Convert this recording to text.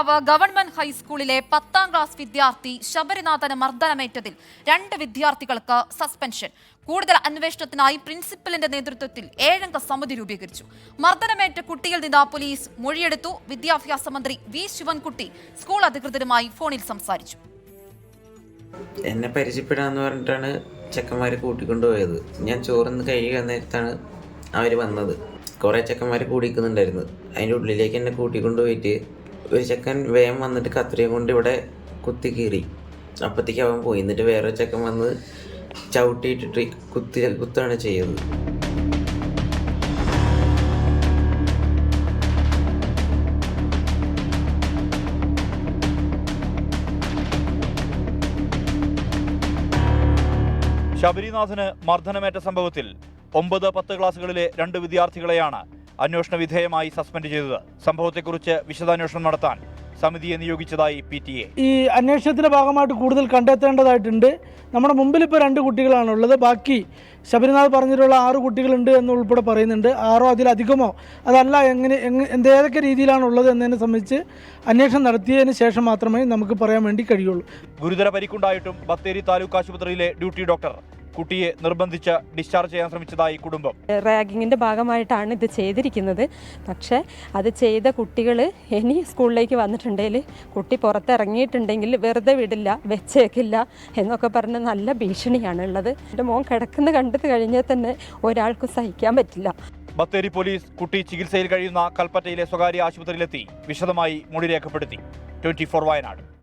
Vattiyoorkavu government ഹൈസ്കൂളിലെ പത്താം class വിദ്യാർത്ഥി ശബരിനാഥന് മർദ്ദനമേറ്റതിൽ രണ്ട് വിദ്യാർത്ഥികൾക്ക് സസ്പെൻഷൻ. കൂടുതൽ അന്വേഷണത്തിനായി പ്രിൻസിപ്പലിന്റെ നേതൃത്വത്തിൽ ഏഴംഗ സമിതി രൂപീകരിച്ചു. മർദ്ദനമേറ്റ കുട്ടിയിൽ നിന്ന് പോലീസ് മൊഴിയെടുത്തു. വിദ്യാഭ്യാസ മന്ത്രി വി ശിവൻകുട്ടി സ്കൂൾ അധികൃതരുമായി ഫോണിൽ സംസാരിച്ചു. എന്നെ പരിചയപ്പെടാന്ന് പറഞ്ഞിട്ടാണ് ചെക്കന്മാർ കൂട്ടിക്കൊണ്ടുപോയത്. ഞാൻ ചോറിന്ന് കഴിയുക നേരത്താണ് അവർ വന്നത്. കുറേ ചെക്കന്മാർ കൂടിക്കുന്നുണ്ടായിരുന്നു. അതിന്റെ ഉള്ളിലേക്ക് എന്നെ കൂട്ടിക്കൊണ്ടുപോയിട്ട് ഒരു ചെക്കൻ വേഗം വന്നിട്ട് കത്രിയും കൊണ്ട് ഇവിടെ കുത്തി കീറി. അപ്പത്തേക്ക് അവൻ പോയി. എന്നിട്ട് വേറെ ചെക്കൻ വന്ന് ചവിട്ടിയിട്ടിട്ട് കുത്തി കുത്താണ് ചെയ്യുന്നത്. ശബരിനാഥന് മർദ്ദനമേറ്റ സംഭവത്തിൽ ഒമ്പത് പത്ത് ക്ലാസ്സുകളിലെ രണ്ട് വിദ്യാർത്ഥികളെയാണ് അന്വേഷണ വിധേയമായി സസ്പെൻഡ് ചെയ്തത്. സംഭവത്തെക്കുറിച്ച് വിശദാന്വേഷണം നടത്താൻ സമിതിയെ നിയോഗിച്ചതായി പി ടി എ. ഈ അന്വേഷണത്തിന്റെ ഭാഗമായിട്ട് കൂടുതൽ കണ്ടെത്തേണ്ടതായിട്ടുണ്ട്. നമ്മുടെ മുമ്പിൽ ഇപ്പോൾ രണ്ട് കുട്ടികളാണുള്ളത്. ബാക്കി ശബരിനാഥ് പറഞ്ഞിട്ടുള്ള ആറ് കുട്ടികളുണ്ട് എന്ന് ഉൾപ്പെടെ പറയുന്നുണ്ട്. ആറോ അതിലധികമോ അതല്ല എങ്ങനെ എന്ത് ഏതൊക്കെ രീതിയിലാണുള്ളത് എന്നതിനെ സംബന്ധിച്ച് അന്വേഷണം നടത്തിയതിന് ശേഷം മാത്രമേ നമുക്ക് പറയാൻ വേണ്ടി കഴിയുള്ളൂ. ഗുരുതര പരിക്കുണ്ടായിട്ടും ബത്തേരി താലൂക്ക് ആശുപത്രിയിലെ ഡ്യൂട്ടി ഡോക്ടർ കുട്ടിയെ നിർബന്ധിച്ച് ഡിസ്ചാർജ് ചെയ്യാൻ ശ്രമിച്ചതായി കുടുംബം. റാഗിങ്ങിന്റെ ഭാഗമായിട്ടാണ് ഇത് ചെയ്തിരിക്കുന്നത്. പക്ഷേ അത് ചെയ്ത കുട്ടികൾ ഇനി സ്കൂളിലേക്ക് വന്നിട്ടുണ്ടെങ്കിൽ കുട്ടി പുറത്തിറങ്ങിയിട്ടുണ്ടെങ്കിൽ വെറുതെ വിടില്ല വെച്ചേക്കില്ല എന്നൊക്കെ പറഞ്ഞ് നല്ല ഭീഷണിയാണ് ഉള്ളത്. എന്റെ മോൻ കിടക്കുന്ന കണ്ടത് കഴിഞ്ഞാൽ തന്നെ ഒരാൾക്കും സഹിക്കാൻ പറ്റില്ല. ബത്തേരി പോലീസ് കുട്ടി ചികിത്സയിൽ കഴിയുന്ന കൽപ്പറ്റയിലെ സ്വകാര്യ ആശുപത്രിയിലെത്തി. വിശദമായി മൊഴി രേഖപ്പെടുത്തി. Twenty four Wayanad.